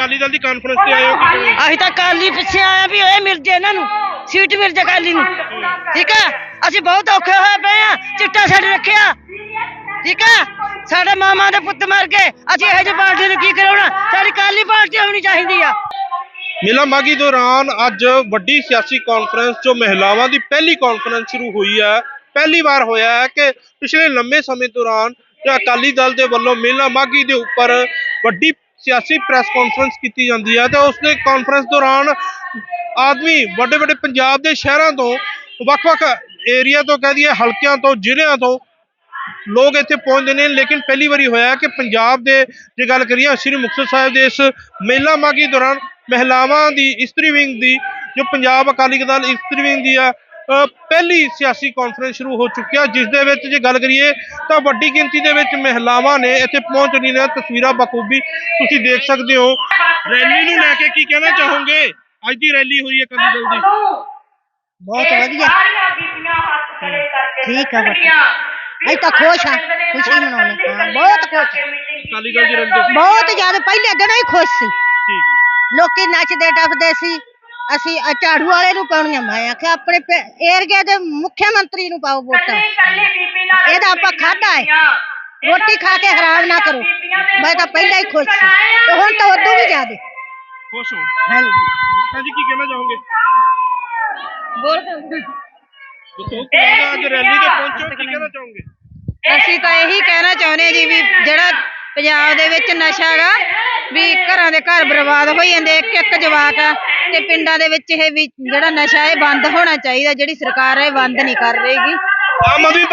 ਅਕਾਲੀ ਦਲ ਦੀ conference ਤੇ ਆਏ ਹੋ ਕੀ? ਅਸੀਂ ਤਾਂ ਕਾਲੀ ਪਿੱਛੇ ਆਇਆ ਵੀ ਇਹ ਮਿਲ ਜੇ ਇਹਨਾਂ ਨੂੰ ਸੀਟ ਮਿਲ ਜੇ ਕਾਲੀ ਨੂੰ। ਠੀਕ ਆ? ਅਸੀਂ ਬਹੁਤ ਔਖੇ ਹੋਏ ਪਏ ਆ ਚਿੱਟਾ ਛੱਡ ਰੱਖਿਆ। ਠੀਕ ਆ? ਸਾਡੇ ਮਾਮਾ ਦੇ ਪੁੱਤ ਮਰ ਗਏ। ਅਸੀਂ ਇਹੋ ਜਿਹੀ ਪਾਰਟੀ ਨੂੰ ਕੀ ਕਰਾਉਣਾ? ਸਾਡੀ ਕਾਲੀ ਪਾਰਟੀ ਹੋਣੀ ਚਾਹੀਦੀ ਆ। ਮੇਲਾ ਮਾਗੀ ਦੌਰਾਨ ਅੱਜ ਵੱਡੀ ਸਿਆਸੀ ਕਾਨਫਰੰਸ ਜੋ ਮਹਿਲਾਵਾਂ ਦੀ ਪਹਿਲੀ ਕਾਨਫਰੰਸ ਸ਼ੁਰੂ ਹੋਈ ਹੈ। ਪਹਿਲੀ ਵਾਰ ਹੋਇਆ ਹੈ ਕਿ ਪਿਛਲੇ ਲੰਮੇ ਸਮੇਂ ਦੌਰਾਨ ਜੋ ਅਕਾਲੀ ਦਲ ਦੇ ਵੱਲੋਂ ਮੇਲਾ ਮਾਗੀ ਦੇ ਉੱਪਰ ਵੱਡੀ ਸਿਆਸੀ ਪ੍ਰੈਸ ਕਾਨਫਰੰਸ ਕੀਤੀ ਜਾਂਦੀ ਹੈ ਤਾਂ ਉਸ ਦੇ ਕਾਨਫਰੰਸ ਦੌਰਾਨ ਆਦਮੀ ਵੱਡੇ ਵੱਡੇ ਪੰਜਾਬ ਦੇ ਸ਼ਹਿਰਾਂ ਤੋਂ, ਵੱਖ-ਵੱਖ ਏਰੀਆ ਤੋਂ ਕਹਿ ਦਈਏ ਹਲਕਿਆਂ ਤੋਂ, ਜ਼ਿਲ੍ਹਿਆਂ ਤੋਂ ਲੋਕ ਇੱਥੇ ਪਹੁੰਚਦੇ ਨੇ। ਲੇਕਿਨ ਪਹਿਲੀ ਵਾਰੀ ਹੋਇਆ ਕਿ ਪੰਜਾਬ ਦੇ ਜੇ ਗੱਲ ਕਰੀਏ ਸ੍ਰੀ ਮੁਕਤਸਰ ਸਾਹਿਬ ਦੇ ਇਸ ਮੇਲਾ ਮਾਗੀ ਦੌਰਾਨ ਮਹਿਲਾਵਾਂ ਦੀ ਇਸਤਰੀ ਵਿੰਗ ਦੀ, ਜੋ ਪੰਜਾਬ ਅਕਾਲੀ ਦਲ ਇਸਤਰੀ ਵਿੰਗ ਦੀ ਆ ਪਹਿਲੀ ਸਿਆਸੀ ਕਾਨਫਰੰਸ ਸ਼ੁਰੂ ਹੋ ਚੁੱਕੀ ਆ। ਜਿਸ ਦੇ ਵਿੱਚ ਜੇ ਗੱਲ ਕਰੀਏ ਤਾਂ ਵੱਡੀ ਗਿਣਤੀ ਦੇ ਵਿੱਚ ਮਹਿਲਾਵਾਂ ਨੇ ਇੱਥੇ ਪਹੁੰਚ ਰਹੀਆਂ ਨੇ। ਤਸਵੀਰਾਂ ਬਖੂਬੀ ਤੁਸੀਂ ਦੇਖ ਸਕਦੇ ਹੋ। ਰੈਲੀ ਨੂੰ ਲੈ ਕੇ ਕੀ ਕਹਿਣਾ ਚਾਹੋਗੇ? ਅੱਜ ਦੀ ਰੈਲੀ ਹੋਈ ਹੈ ਅਕਾਲੀ ਦਲ ਦੀ। ਬਹੁਤ ਵਧੀਆ। ਠੀਕ ਆ ਅਸੀਂ ਤਾਂ ਖੁਸ਼ ਆ ਖੁਸ਼ੀ ਮਨਾਉਣੀ ਹਾਂ। ਬਹੁਤ ਖੁਸ਼। ਅਕਾਲੀ ਦਲ ਦੀ ਰੈਲੀ ਬਹੁਤ ਜ਼ਿਆਦਾ। ਪਹਿਲੇ ਦਿਨੋਂ ਹੀ ਖੁਸ਼ ਸੀ। ਠੀਕ। ਲੋਕੀ ਨੱਚਦੇ ਟੱਪਦੇ ਸੀ। ਅਸੀਂ ਆਹ ਝਾੜੂ ਵਾਲੇ ਨੂੰ ਪਾਉਣੀਆਂ ਮੈਂ ਆਖਿਆ ਆਪਣੇ ਏਰੀਆ ਦੇ ਮੁੱਖ ਮੰਤਰੀ ਨੂੰ ਪਾਓ ਵੋਟਾਂ। ਇਹਦਾ ਆਪਾਂ ਖਾਧਾ ਹੈ। ਰੋਟੀ ਖਾ ਕੇ ਹਰਾਮ ਨਾ ਕਰੋ। ਮੈਂ ਤਾਂ ਪਹਿਲਾਂ ਹੀ ਖੁਸ਼ ਸੀ। ਤੇ ਹੁਣ ਤਾਂ ਉਦੋਂ ਵੀ ਜ਼ਿਆਦਾ। ਖੁਸ਼ ਹੋ। ਹਾਂਜੀ। ਹਾਂਜੀ ਕੀ ਕਹਿਣਾ ਚਾਹੋਗੇ? ਬੋਲ ਦੱਸੋ ਕਿ ਅੱਜ ਰੈਲੀ ਤੇ ਪਹੁੰਚੋ ਕੀ ਕਹਿਣਾ ਚਾਹੋਗੇ? ਅਸੀਂ ਤਾਂ ਇਹੀ ਕਹਿਣਾ ਚਾਹੁੰਦੇ ਹਾਂ ਜੀ ਵੀ ਜਿਹੜਾ ਪੰਜਾਬ ਦੇ ਵਿੱਚ ਨਸ਼ਾ ਹੈਗਾ, ਵੀ ਘਰਾਂ ਦੇ ਘਰ ਬਰਬਾਦ ਹੋਈ ਜਾਂਦੇ, ਇੱਕ ਇੱਕ ਜਵਾਕ ਆ, ਤੇ ਪਿੰਡਾਂ ਦੇ ਵਿੱਚ ਇਹ ਵੀ ਜਿਹੜਾ ਨਸ਼ਾ ਇਹ ਬੰਦ ਹੋਣਾ ਚਾਹੀਦਾ, ਜਿਹੜੀ ਸਰਕਾਰ ਹੈ ਇਹ ਬੰਦ ਨਹੀਂ ਕਰ ਰਹੀਗੀ ਆਮ ਆਦਮੀ